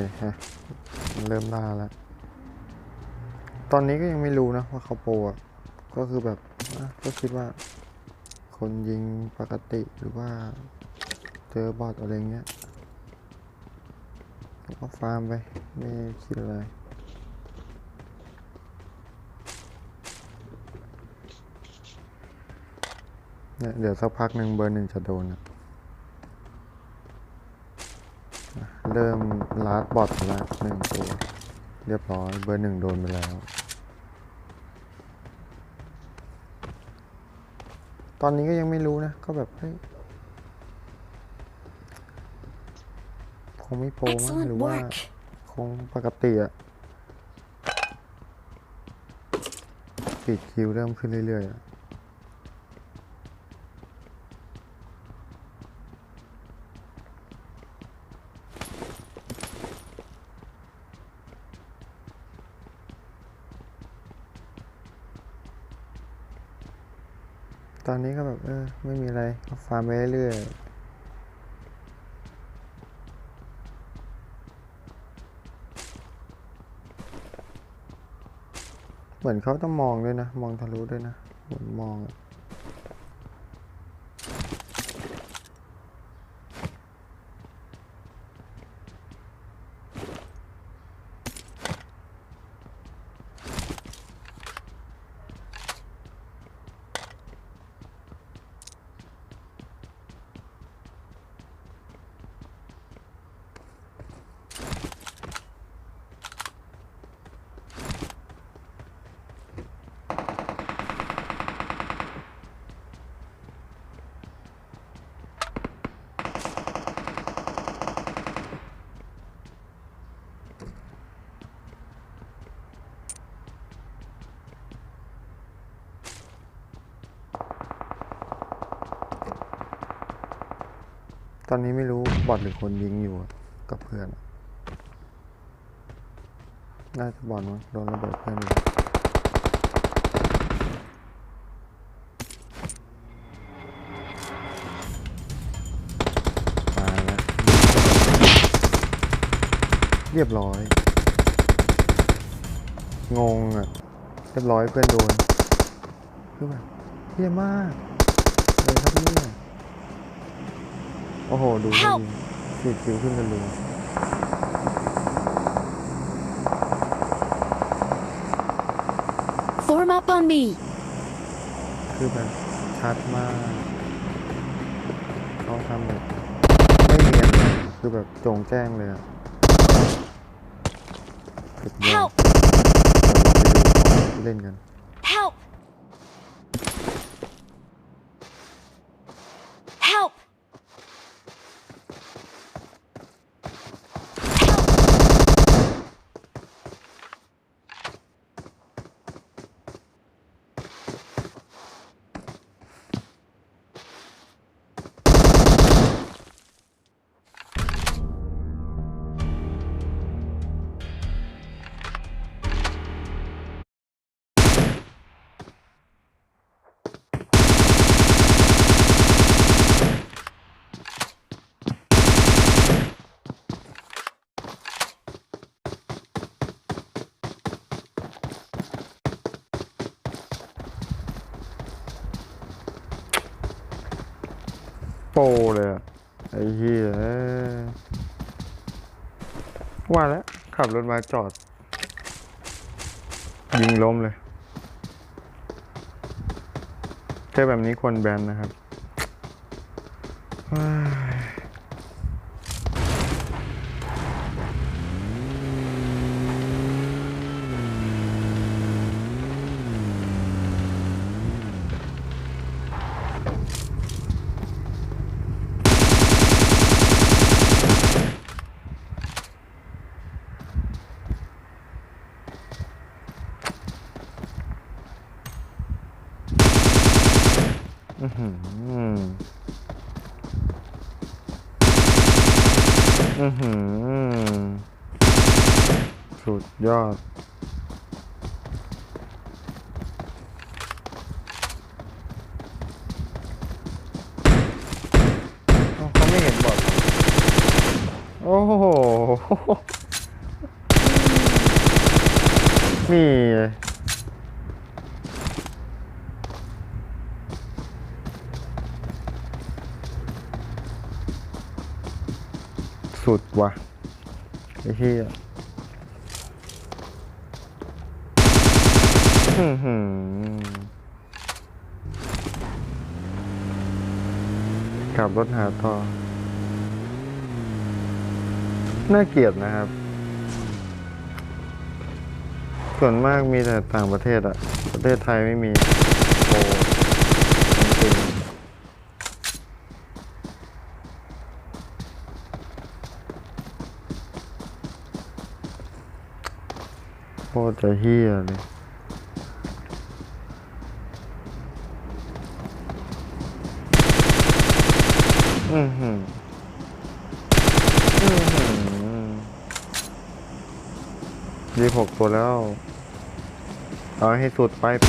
เคฮะเริ่มล่าแล้ว ตอนนี้ก็ยังไม่รู้นะว่าเขาโปรก็คือแบบก็คิดว่า คนยิงปกติหรือว่าเจอบอทอะไรเงี้ยก็ฟาร์มไป ไม่คิดอะไรเดี๋ยวสักพักหนึ่งเบอร์หนึ่งจะโดนอะอะ เริ่มลาดบอทแล้วหนึ่งตัว เรียบร้อยเบอร์หนึ่งโดนไปแล้ว ตอนนี้ก็ยังไม่รู้นะ ก็แบบเฮ้ยคงไม่โปรมั้ง Excellent หรือว่า work. คงปกติอะปิดคิวเริ่มขึ้นเรื่อยๆอะ ตอนนี้ก็แบบเออไม่มีอะไรฟาร์มไปเรื่อยเหมือนเขาต้องมองด้วยนะ มองทะลุด้วยนะเหมือนมองอะ ตอนนี้ไม่รู้บอทหรือคนยิงอยู่กับเพื่อน น่าจะบอทมั้งโดนระเบิดเพื่อนอยู่ตายแล้วเรียบร้อย งงอะ เรียบร้อยเพื่อนโดนคือแบบเฮี้ยมากเลยครับเนี่ย โอ้โห ดูดิ Help สีดคิวขึ้นกันเลย Form up on me. คือแบบชัดมากเขาทำแบบไม่เนียนเลยคือแบบโจงแจ้งเลยอะสุดยอด Help! เดี๋ยวเราไปดูเขาเล่นกัน ว่าแล้ว ขับรถมาจอด ยิงล้มเลยเจอแบบนี้ควรแบนนะครับเฮ้ยอื้อหืออือหือสุดยอด เอ้าเขาไม่เห็นบอดโอ้โห นี่ สุดว่ะไอ้เหี้ยขับรถหาต่อน่าเกลียดนะครับ ส่วนมากมีแต่ต่างประเทศอะประเทศไทยไม่มีโอ้จริงโคตรจะเฮียเลยอือหืออือหือยี่หกตัวแล้ว เอาให้สุดไปไป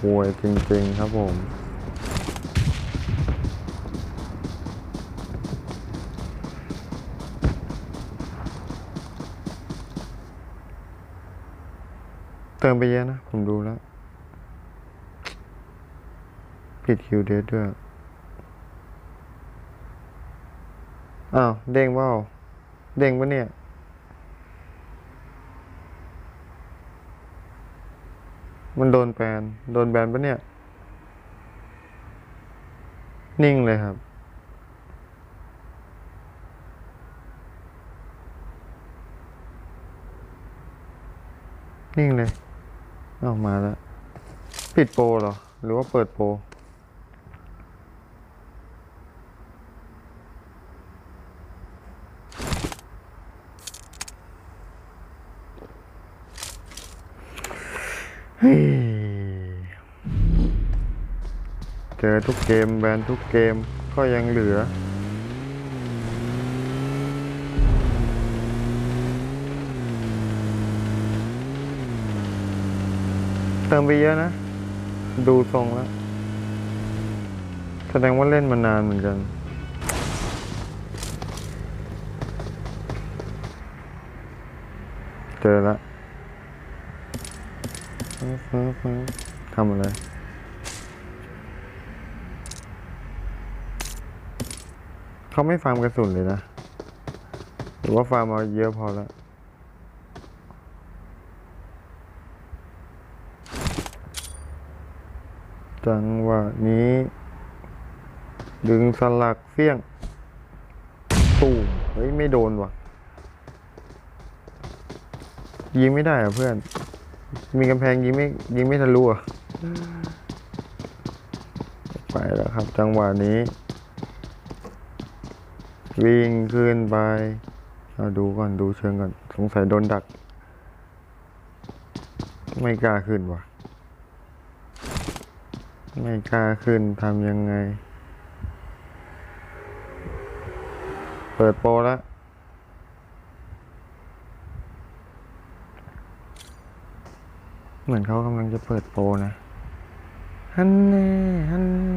ห่วยจริงๆครับผมเติมไปเยอะนะ ผมดูแล้ว ผิดคิวเดทด้วย อ้าว เด้งเปล่าเด้งปะเนี่ย มันโดนแบน โดนแบนปะเนี่ย นิ่งเลยครับ นิ่งเลย ออกมาแล้ว ปิดโปรเหรอ หรือว่าเปิดโปรเฮ้ย เจอทุกเกมแบนทุกเกมก็ยังเหลือ เติมไปเยอะนะ ดูทรงแล้ว แสดงว่าเล่นมานานเหมือนกันเจอแล้วทำอะไร เขาไม่ฟาร์มกระสุนเลยนะ หรือว่าฟาร์มเอาเยอะพอแล้ว จังหวะนี้ ดึงสลักเฟี้ยง ตูมเฮ้ย ไม่โดนว่ะ ยิงไม่ได้อะเพื่อน มีกำแพงยิงไม่ยิงไม่ทะลุอะไปแล้วครับ จังหวะนี้ วิ่งขึ้นไปเอาดูก่อนดูเชิงก่อนสงสัยโดนดัก ไม่กล้าขึ้นว่ะ ไม่กล้าขึ้นทำยังไง เปิดโปรแล้วเหมือนเขากำลังจะเปิดโปรนะฮันแน่ฮันแน่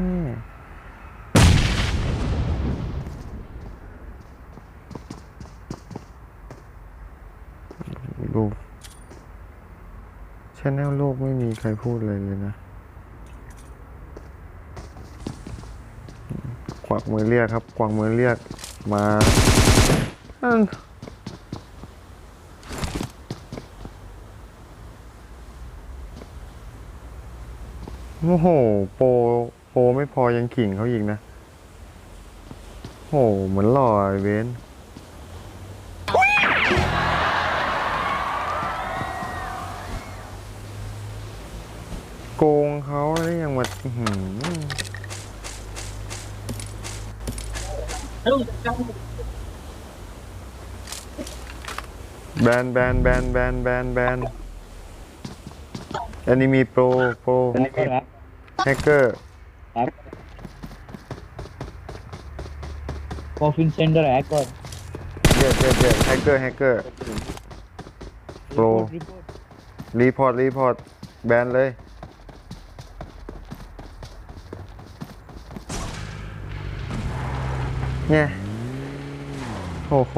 ลูก ชแนลลูกไม่มีใครพูดเลยเลยนะ กวักมือเรียกครับ กวักมือเรียกมาอันโอ้โห โปรโปรไม่พอยังขิงเขาอีกนะ โอ้โห เหมือนหล่อไอ้เวน กงเขาแล้วยังมาอื้อหือแบนแบนแบนแบนแบนแบนอันนี้มีโปรโปรครับแฮกเกอร์ครับโปรฟินเซนเดอร์แอคก่อนเด็ดเด็ดเด็ดแฮกเกอร์แฮกเกอร์โปรรีพอร์ตรีพอร์ตแบนเลย เนี่ย โอ้โห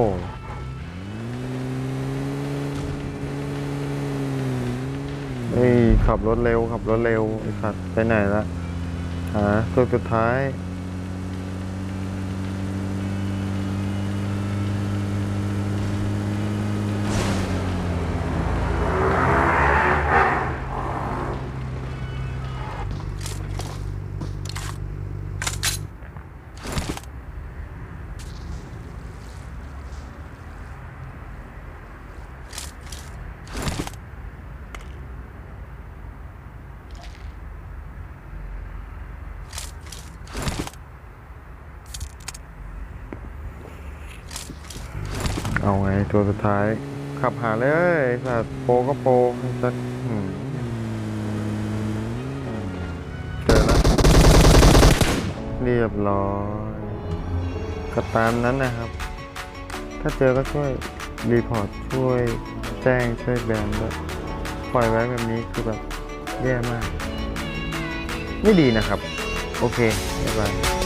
เฮ้ย ขับรถเร็ว ขับรถเร็วไอ้สัตว์ไปไหนละหาตัวสุดท้าย เอาไงตัวสุดท้าย ขับหาเลยสัตว์โปก็โปสัตว์เจอแล้วเรียบร้อยก็ตามนั้นนะครับ ถ้าเจอก็ช่วยรีพอร์ตช่วยแจ้งช่วยแบนด้วยปล่อยไว้แบบนี้คือแบบแย่มาก ไม่ดีนะครับ โอเคบ๊ายบาย